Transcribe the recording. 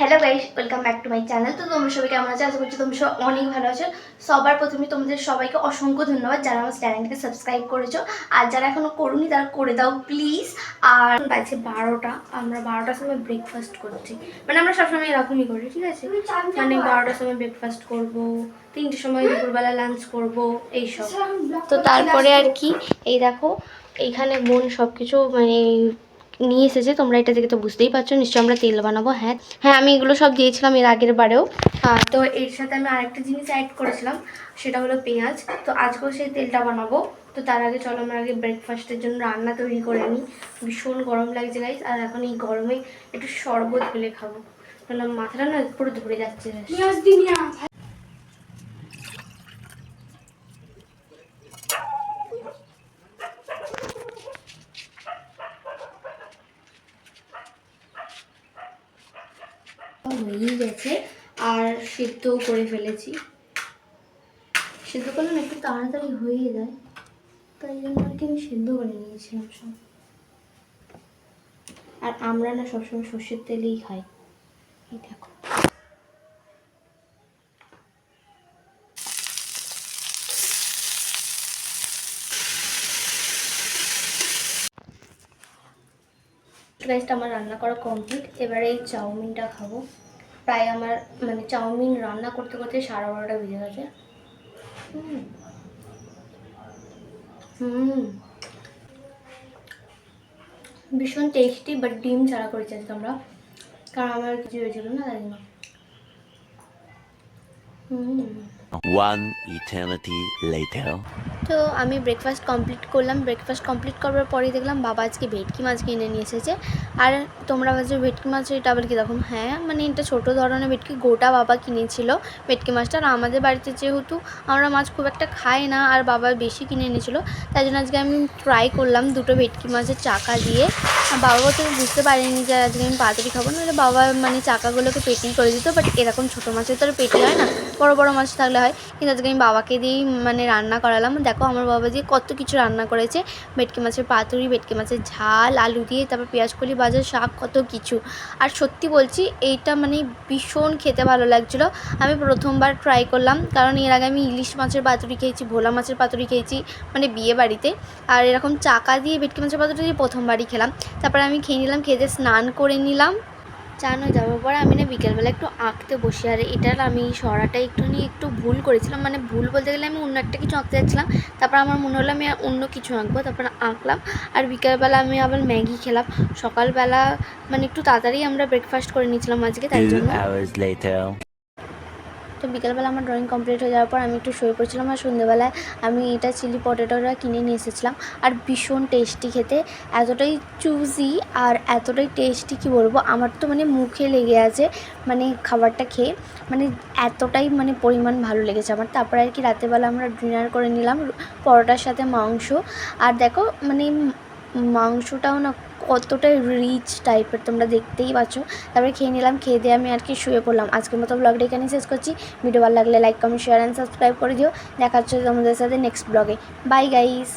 Hello guys welcome back to my channel তো তোমরা সবাই কেমন আছো? আশা করছি তোমরা সবাই অনেক ভালো আছো। সবার প্রথমে তোমাদের সবাইকে অসংখ্য ধন্যবাদ যারা আমার চ্যানেলটাকে সাবস্ক্রাইব করেছ। আর যারা এখনও করুনি তারা করে দাও প্লিজ আর বাজে বারোটা আমরা বারোটার সময় ব্রেকফাস্ট করছি। মানে আমরা সবসময় এরকমই করি ঠিক আছে? মানে বারোটার সময় ব্রেকফাস্ট করব তিনটের সময় দুপুরবেলা লাঞ্চ করব এইসব। তো তারপরে আর কি এই দেখো এইখানে বোন সব কিছু মানে নিয়ে এসেছে, তোমরা এটা দেখে তো বুঝতেই পারছ, নিশ্চয়ই আমরা তেল বানাবো হ্যাঁ। হ্যাঁ আমি এগুলো সব দিয়েছিলাম এর আগের বারেও। তো এর সাথে আমি আরেকটা জিনিস অ্যাড করেছিলাম, সেটা হলো পেঁয়াজ। তো আজকেও সেই তেলটা বানাবো। তো তার আগে চলো আমরা আগে ব্রেকফাস্টের জন্য রান্না তৈরি করে নিই। ভীষণ গরম লাগছে গাইস আর এখন এই গরমে একটু শরবত ফেলে খাব। মাথাটা না পুরো ধরে যাচ্ছে। হয়েই গেছে। আর সিদ্ধও করে ফেলেছি। সিদ্ধ করলে না একটু তাড়াতাড়ি হয়ে যায়। তাই জন্য আর কি আমি সিদ্ধ করে নিয়েছিলাম সব আর আমরা না সবসময় সর্ষের তেলেই খাই। এই দেখো। রাইসটা আমার রান্না করা কমপ্লিট এবারে এই চাউমিনটা খাব। প্রায় আমার মানে চাউমিন রান্না করতে করতে সাড়ে বারোটা বেজে গেছে। ভীষণ টেস্টি বাট ডিম ছাড়া করেছি আজকে আমরা কারণ আমার কিছু হয়েছিল না, তাই জন্য। One eternity later. তো আমি ব্রেকফাস্ট কমপ্লিট করলাম। ব্রেকফাস্ট কমপ্লিট করার পরেই দেখলাম বাবা আজকে ভেটকি মাছ কিনে নিয়ে এসেছে। আর তোমরা ভাবছ ভেটকি মাছ এটা আবার কি? দেখুন হ্যাঁ মানে এটা ছোটো ধরনের ভেটকি, গোটা বাবা কিনেছিল ভেটকি মাছটা। আর আমাদের বাড়িতে যেহেতু আমরা মাছ খুব একটা খাই না, আর বাবা বেশি কিনে এনেছিল, তাই জন্য আজকে আমি ট্রাই করলাম দুটো ভেটকি মাছের চাকা দিয়ে। বাবা তো বুঝতে পারিনি যে আজকে আমি পাতুরি খাব, নাহলে বাবা মানে চাকাগুলোকে পেটি করে দিত বাট এরকম ছোটো মাছের তো পেটি হয় না, বড় বড় মাছ থাকলে হয়। কিন্তু আজকে আমি বাবাকে দিয়েই মানে রান্না করালাম। দেখো আমার বাবা দিয়ে কত কিছু রান্না করেছে। ভেটকি মাছের পাতুরি ভেটকি মাছের ঝাল, আলু দিয়ে, তারপর পেঁয়াজ কলি ভাজা শাক, কত কিছু। আর সত্যি বলছি, এইটা মানে ভীষণ খেতে ভালো লাগছিল। আমি প্রথমবার ট্রাই করলাম, কারণ এর আগে আমি ইলিশ মাছের পাতুরি খেয়েছি, ভোলা মাছের পাতুরি খেয়েছি মানে বিয়ে বাড়িতে। আর এরকম চাকা দিয়ে ভেটকি মাছের পাতুরি দিয়ে প্রথমবারই খেলাম। তারপরে আমি খেয়ে নিলাম খেতে স্নান করে নিলাম। চানো যাওয়ার পরে আমি না বিকেলবেলা একটু আঁকতে বসি। আর এটার আমি সরাটা একটু নিয়ে একটু ভুল করেছিলাম। মানে ভুল বলতে গেলে আমি অন্য একটা কিছু আঁকতে যাচ্ছিলাম। তারপর আমার মনে হলো আমি অন্য কিছু আঁকবো। তারপর আঁকলাম। আর বিকেলবেলা আমি আবার ম্যাগি খেলাম। সকালবেলা মানে একটু তাড়াতাড়ি আমরা ব্রেকফাস্ট করে নিয়েছিলাম আজকে তাই জন্য. তো বিকেলবেলা আমার ড্রয়িং কমপ্লিট হয়ে যাওয়ার পর আমি একটু শুয়ে পড়ছিলাম আর সন্ধ্যেবেলায় আমি এটা চিলি পটেটোটা কিনে নিয়ে এসেছিলাম। আর ভীষণ টেস্টি খেতে। এতটাই চুজি আর এতটাই টেস্টি কি বলব? আমার তো মানে মুখে লেগে আছে মানে খাবারটা খেয়ে। মানে এতটাই মানে পরিমাণ ভালো লেগেছে আমার। তারপরে আর কি রাতেরবেলা আমরা ডিনার করে নিলাম পরোটার সাথে মাংস। আর দেখো মানে মাংসটাও না কতটা রিচ টাইপের তোমরা দেখতেই পাচ্ছ। তারপরে খেয়ে নিলাম, খেয়ে দিয়ে আমি আর কি শুয়ে পড়লাম। আজকের মতো ব্লগটা এখানে শেষ করছি। ভিডিও ভালো লাগলে like comment share and subscribe করে দিও। দেখা হচ্ছে তোমাদের সাথে নেক্সট ব্লগে বাই গাইস